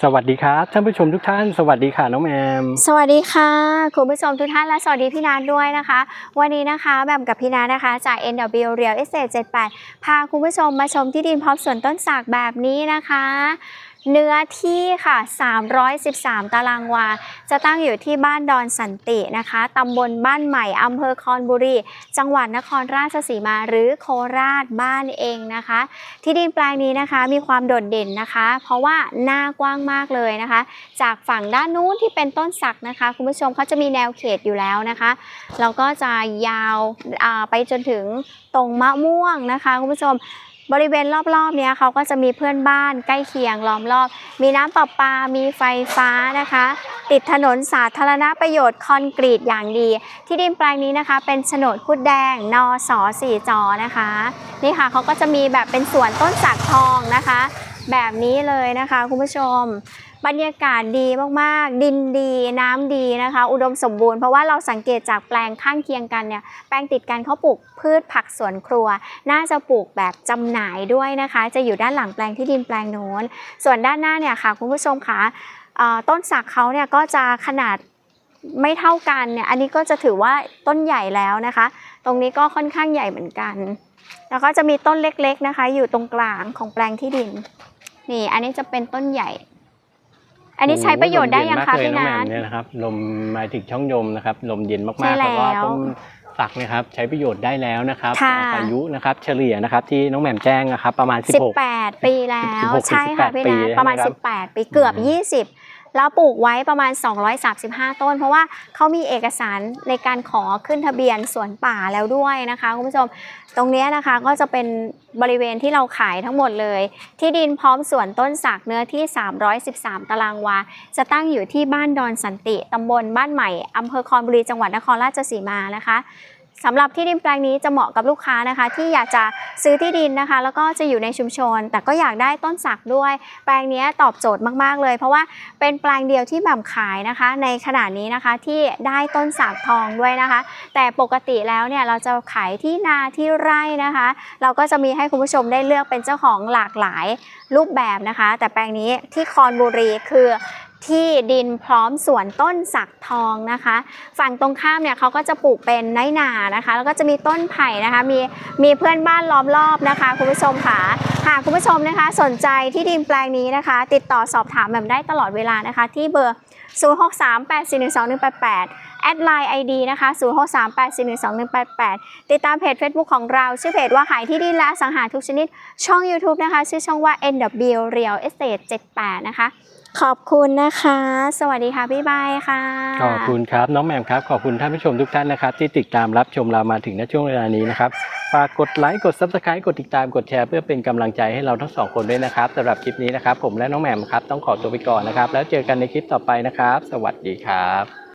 สวัสดีครับท่านผู้ชมทุกท่าน สวัสดีค่ะน้องแอมสวัสดีค่ะคุณผู้ชมทุกท่านและสวัสดีพี่นัทด้วยนะคะ วันนี้นะคะแบบกับพี่นัทนะคะจาก NW Real Estate 78 พาคุณผู้ชมมาชมที่ดินพร้อมสวนต้นสักแบบนี้นะคะ เนื้อที่ค่ะ 313 ตารางวา จะตั้งอยู่ที่บ้านดอนสันตินะคะ ตำบลบ้านใหม่ อำเภอคอนบุรี จังหวัดนครราชสีมาหรือโคราชบ้านเองนะคะ ที่ดินแปลงนี้นะคะมีความโดดเด่นนะคะ เพราะว่าหน้ากว้างมากเลยนะคะ จากฝั่งด้านนู้นที่เป็นต้นสักนะคะ คุณผู้ชมเขาจะมีแนวเขตอยู่แล้วนะคะ เราก็จะยาวไปจนถึงตรงมะม่วงนะคะคุณผู้ชม บริเวณรอบๆเนี้ยเขาก็จะมีเพื่อนบ้านใกล้เคียงล้อมรอบ มีน้ำประปา มีไฟฟ้านะคะ ติดถนนสาธารณประโยชน์คอนกรีตอย่างดี ที่ดินแปลงนี้นะคะ เป็นโฉนดคุดแดงนอสอสี่จอนะคะ นี่ค่ะเขาก็จะมีแบบเป็นสวนต้นสักทองนะคะ แบบนี้เลยนะคะคุณผู้ชม บรรยากาศดีมากๆ ดินดีน้ำดีนะคะ อุดมสมบูรณ์เพราะว่าเราสังเกตจากแปลงข้างเคียงกันเนี่ยแปลงติดกันเขาปลูกพืชผักสวนครัว น่าจะปลูกแบบจำหน่ายด้วยนะคะ จะอยู่ด้านหลังแปลงที่ดินแปลงโน้น ส่วนด้านหน้าเนี่ยค่ะคุณผู้ชมคะต้นสักเขาเนี่ยก็จะขนาดไม่เท่ากันเนี่ย อันนี้ก็จะถือว่าต้นใหญ่แล้วนะคะ ตรงนี้ก็ค่อนข้างใหญ่เหมือนกัน แล้วก็จะมีต้นเล็กๆนะคะ อยู่ตรงกลางของแปลงที่ดิน นี่ อันนี้จะเป็นต้นใหญ่ อันนี้ใช้ประโยชน์ได้ยังคะโอ้โหลพี่มเย็นัมากทเลยน้องแอมเนี่ยนะครับลมมาถึงช่องยมนะครับลมเย็นใช่มากๆแล้วเพราะว่าต้นสักนะครับใช้ประโยชน์ได้แล้วนะครับค่ะอายุนะครับเฉลี่ยนะครับที่น้องแหม่มแจ้งนะครับประมาณ 16 18 ปีแล้ว16ใช่ค่ะ18พี่นัทปีประมาณนะครับ18 ปีเกือบอืม20 แล้วปลูกไว้ประมาณ 235 ต้น เพราะว่าเขามีเอกสารในการขอขึ้นทะเบียนสวนป่าแล้วด้วยนะคะคุณผู้ชม ตรงนี้นะคะก็จะเป็นบริเวณที่เราขายทั้งหมดเลย ที่ดินพร้อมสวนต้นสักเนื้อที่ 313 ตารางวา จะตั้งอยู่ที่บ้านดอนสันติตำบลบ้านใหม่อำเภอคอนบุรีจังหวัดนครราชสีมานะคะ สำหรับที่ดินแปลงนี้จะเหมาะกับลูกค้านะคะ ที่อยากจะซื้อที่ดินนะคะ แล้วก็จะอยู่ในชุมชน แต่ก็อยากได้ต้นสักด้วย แปลงนี้ตอบโจทย์มาก ๆ เลย เพราะว่าเป็นแปลงเดียวที่แบบขายนะคะ ในขณะนี้นะคะที่ได้ต้นสักทองด้วยนะคะ แต่ปกติแล้วเนี่ยเราจะขายที่นาที่ไร่นะคะ เราก็จะมีให้คุณผู้ชมได้เลือกเป็นเจ้าของหลากหลายรูปแบบนะคะ แต่แปลงนี้ที่คอนบุรีคือ ที่ดินพร้อมสวนต้นสักทองนะคะ ฝั่งตรงข้ามเนี่ยเขาก็จะปลูกเป็นไนนานะคะ แล้วก็จะมีต้นไผ่นะคะ มีมีเพื่อนบ้านล้อมรอบนะคะ คุณผู้ชมค่ะ หากคุณผู้ชมนะคะสนใจที่ดินแปลงนี้นะคะ ติดต่อสอบถามแบบได้ตลอดเวลานะคะ ที่เบอร์ 0638412188 แอดไลน์ ID นะคะ 0638412188 ติดตามเพจ Facebook ของเรา ชื่อเพจว่าขายที่ดินและสังหาทุกชนิด ช่อง YouTube นะคะ ชื่อช่องว่า NW Real Estate 78 นะคะ ขอบคุณนะคะ สวัสดีค่ะพี่บายค่ะ ขอบคุณครับ น้องแหม่มครับ ขอบคุณท่านผู้ชมทุกท่านนะครับ ที่ติดตามรับชมเรามาถึงณช่วงเวลานี้นะครับ ฝากกดไลค์กด Subscribe กดติดตามกดแชร์เพื่อเป็นกำลังใจให้เราทั้งสองคนด้วยนะครับสำหรับคลิปนี้นะครับ ผมและน้องแหม่มครับต้องขอตัวไปก่อนนะครับ แล้วเจอกันในคลิปต่อไปนะครับ สวัสดีครับ